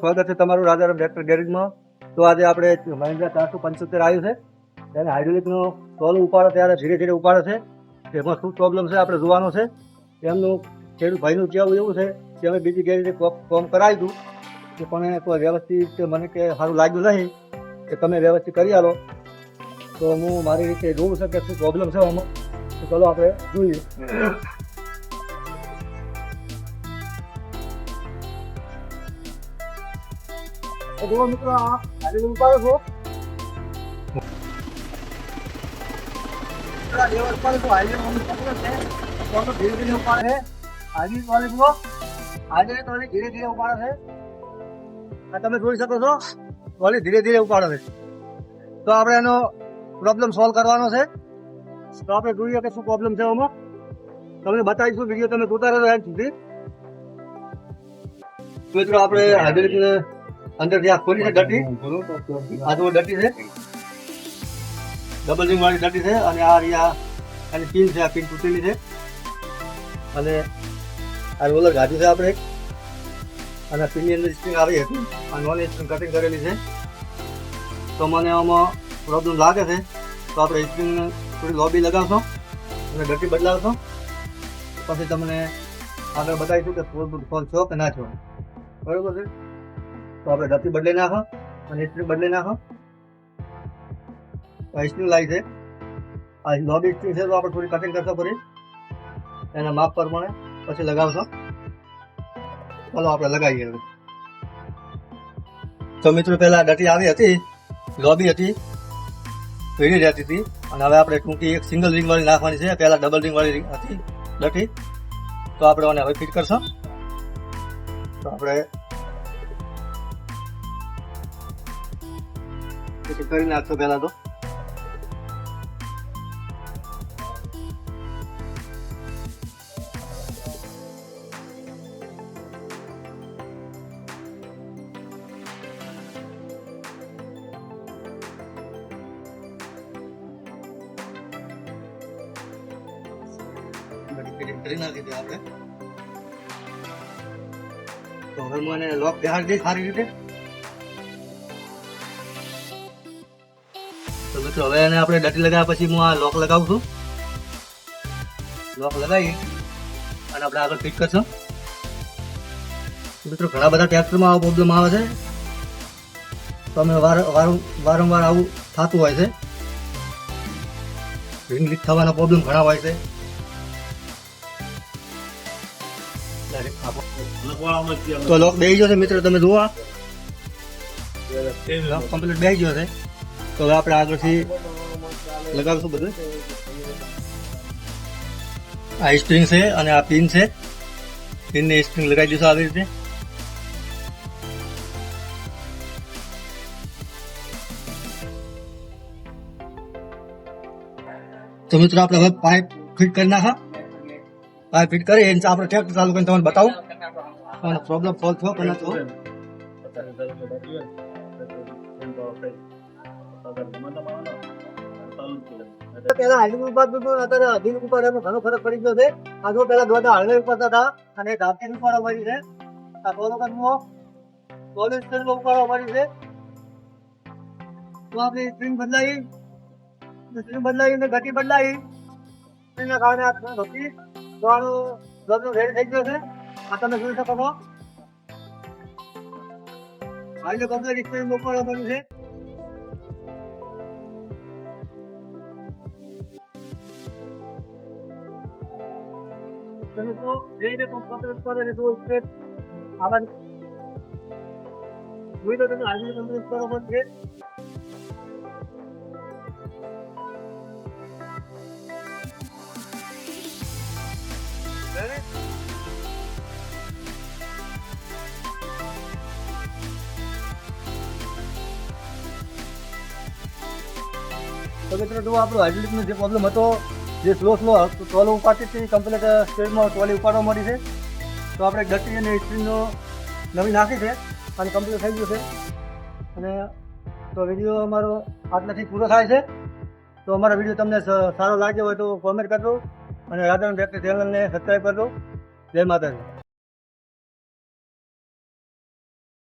સ્વાગત છે તમારું રાજારામ ટ્રેક્ટર ગેરેજમાં. તો આજે આપણે મહિન્દ્રા ચારસો પંચોતેર આવ્યું છે. તેને હાઇડ્રોલિકનો સોલ ઉપાડો ત્યારે ધીરે ધીરે ઉપાડે છે. એમાં શું પ્રોબ્લેમ છે આપણે જોવાનું છે. એમનું ખેડૂત ભાઈનું કહેવું એવું છે કે અમે બીજી ગેરેજે કોમ કરાવી દઉં. કે પણ કોઈ વ્યવસ્થિત મને કે સારું લાગ્યું નહીં કે તમે વ્યવસ્થિત કરી આલો. તો હું મારી રીતે જોઉં છું કે શું પ્રોબ્લેમ છે આમાં. તો ચલો આપણે જોઈએ. તો જુઓ મિત્રો, આ હાઇડ્રોલિક ઉપાડો છો? લેવલ હાઈવે છે. ધીરે ધીરે ઉપાડે છે. હાજી વાલે જુઓ ધીરે ધીરે ઉપાડે છે. તમે જોઈ શકો છો. વાલી ધીરે ધીરે ઉપાડે છે. તો આપણે એનો પ્રોબ્લેમ સોલ્વ કરવાનો છે. તો આપણે જોઈએ કે શું પ્રોબ્લેમ છે એમાં તમને બતાવીશું વીડિયો તમે જોતા રહેજો એમ સુધી. મિત્રો, આપણે હાઇડ્રોલિકને અંદરથી આ ખોલી છે ડટી આ તો ડટી છે? ડબલ રિંગ વાળી ડટી છે અને આ રહ્યા એની પિન છે આ પિન તૂટેલી છે. અને આ રોલર ગાડી છે આપણે. અને પિનની અંદર સ્પ્રિંગ આવી હતી. આ નોન સ્પ્રિંગ કટિંગ કરેલી છે. તો મને આમાં પ્રોબ્લેમ લાગે છે. તો આપણે સ્પ્રિંગ થોડી લોબી લગાવશો અને ડટી બદલાવશો. પછી તમને આગળ બતાવીશું કે ફોન છો કે ના છો. બરોબર છે? તો આપણે ડટી બદલી નાખો અને સ્પ્રિંગ બદલી નાખો હિસ્ટ્રી લાવી છે. આ લોબી હિસ્ટ્રી છે તો આપણે થોડી કટિંગ કરશો ફરી એના માપ પ્રમાણે પછી લગાવશો. ચાલો આપણે લગાવીએ હવે. તો મિત્રો પહેલાં ડટી આવી હતી. લોબી હતી. ભીડી રહેતી હતી. અને હવે આપણે ટૂંકી એક સિંગલ રિંગ વાળી નાખવાની છે. પહેલાં ડબલ રિંગ વાળી ring હતી ડટી. તો આપણે આને હવે ફિટ કરશો. તો આપણે કરી નાખશો પહેલા તો. કરી નાખી છે આપણે. તો હવે મને લોક બેહાડી દઈ સારી રીતે. તો મિત્રો હવે એને આપણે ડટી લગાવ્યા પછી હું આ લોક લગાવું છું. લોક લગાવી અને આપણે આગળ ફિટ કરશું. મિત્રો ઘણા બધા ટ્રેક્ટરમાં આવો પ્રોબ્લેમ આવે છે. તો અમે વાર વારં- વારંવાર આવું થતું હોય છે. રિંગ લીક થવાના પ્રોબ્લેમ ઘણા હોય છે. તો લોક બેસી ગયો છે મિત્રો તમે જોવા. લોક કમ્પ્લીટ બેસી ગયો છે. તો હવે આપણે આગળથી લગાવીશું બધું. આ સ્પ્રિંગ છે અને આ પિન છે. પિનને સ્પ્રિંગ લગાવી દઈશું આવી રીતે. તો મિત્રો આપણે હવે પાઇપ ફિટ કરી નાખા. પાઇપ ફિટ કરી એને આપણે ટ્રેક્ટર ચાલુ કરીને તમને બતાવું. પ્રોબ્લેમ સોલ્વ થયો કે ના થયો પેલા હાઈલિંગ ઉપર અત્યારે અધીન ઉપર એનો ઘણો ફરક પડી ગયો છે આજુ પેલા દોડા હાઈવે ઉપર હતા અને ધાપતી ઉપર અમારી છે આ સોલો કરવો સોલિડ સ્ટીલ ઉપર અમારી છે તો આપણી સ્ટ્રીમ બદલાઈ સ્ટ્રીમ બદલાઈ અને ગતિ બદલાઈ એના કારણે આ ગતિ દોડનું દોડનું રેડી થઈ ગયો છે આ તમે જોઈ શકો છો હાઈવે કમ્પ્લેટ સ્ટ્રીમ ઉપર અમારી છે તમે તો જઈને કમ્પ્યુટર પર અને જો સ્ટેપ આવા જોઈ તો તમે આજે કમ્પ્યુટર પર પણ છે બરાબર? તો મિત્રો જો આપણો હાઇડ્રોલિકનો જે પ્રોબ્લેમ હતો જે સ્લો સ્લો ટોલ ઉપાડતી હતી કમ્પ્લીટ સ્પીડમાં ટોલી ઉપાડવા મળી છે. તો આપણે ગતિ અને સ્ક્રીનનો નવી નાખી છે અને કમ્પ્લીટ થઈ ગયું છે. અને તો વીડિયો અમારો આટલાથી પૂરો થાય છે. તો અમારો વીડિયો તમને સારો લાગ્યો હોય તો કોમેન્ટ કરજો અને રાધારણ વ્યક્તિ ચેનલને સબસ્ક્રાઈબ કરજો. જય માતાજી.